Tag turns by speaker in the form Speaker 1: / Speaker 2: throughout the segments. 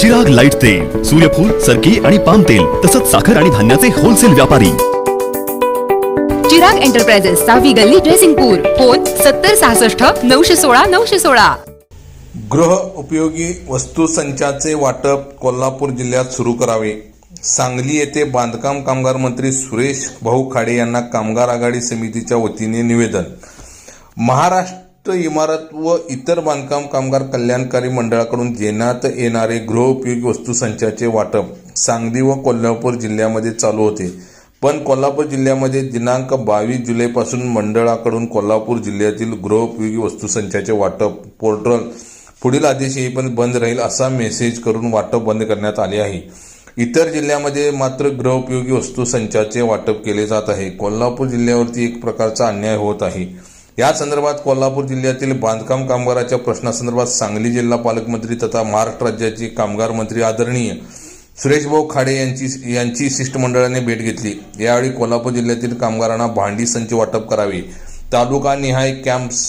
Speaker 1: जग लाइट तेल सूर्यफूल सरकी आणि पाम तेल तसंच साखर आणि धान्याचे होलसेल व्यापारी.
Speaker 2: चिराग एंटरप्राइजेस सहावी गल्ली ड्रेसिंगपूर फोन सत्तर सहासष्ट नऊशे सोळा नऊशे सोळा.
Speaker 3: गृह उपयोगी वस्तू संचाचे वाटप कोल्हापूर जिल्ह्यात सुरू करावे. सांगली येथे बांधकाम कामगार मंत्री सुरेश भाऊ खाडे यांना कामगार आघाडी समितीच्या वतीने निवेदन. महाराष्ट्र इमारत व इतर बांधकाम कामगार कल्याणकारी मंडळाकडून देण्यात येणारे गृहोपयोगी वस्तू संचाचे वाटप सांगली व कोल्हापूर जिल्ह्यामध्ये चालू होते. पण कोल्हापूर जिल्ह्यामध्ये दिनांक बावीस जुलैपासून मंडळाकडून कोल्हापूर जिल्ह्यातील गृहोपयोगी वस्तू संचाचे वाटप पोर्टल पुढील आदेश येईपर्यंत बंद राहील असा मेसेज करून वाटप बंद करण्यात आले आहे. इतर जिल्ह्यामध्ये मात्र गृहोपयोगी वस्तू संचाचे वाटप केले जात आहे. कोल्हापूर जिल्ह्यावरती एक प्रकारचा अन्याय होत आहे. या संदर्भात कोल्हापूर जिल्ह्यातील बांधकाम कामगाराच्या प्रश्नासंदर्भात सांगली जिल्हा पालकमंत्री तथा महाराष्ट्र राज्याचे कामगार मंत्री आदरणीय सुरेशभाऊ खाडे यांची यांची शिष्टमंडळाने भेट घेतली. यावेळी कोल्हापूर जिल्ह्यातील कामगारांना भांडी संच वाटप करावे. तालुका निहाय कॅम्प्स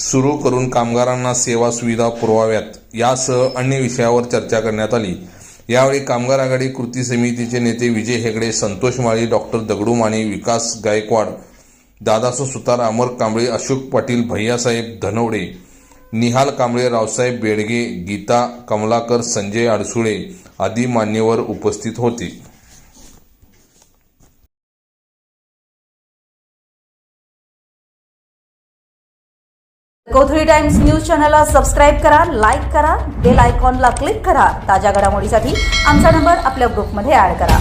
Speaker 3: सुरू करून कामगारांना सेवा सुविधा पुरवाव्यात. यासह अन्य विषयावर चर्चा करण्यात आली. यावेळी कामगार आघाडी कृती समितीचे नेते विजय हेगडे संतोष माळी डॉक्टर दगडू माने विकास गायकवाड दादासो सुतार अमर कांबळे अशोक पाटील भैयासाहेब धनवडे निहाल कांबळे रावसाहेब बेडगे गीता कमलाकर संजय अडसुळे आदी मान्यवर उपस्थित होते.
Speaker 4: गोधरी टाइम्स न्यूज चॅनलला सबस्क्राईब करा लाईक करा बेल आयकॉनला क्लिक करा. ताज्या घडामोडीसाठी आमचा नंबर आपल्या ग्रुपमध्ये ऍड करा.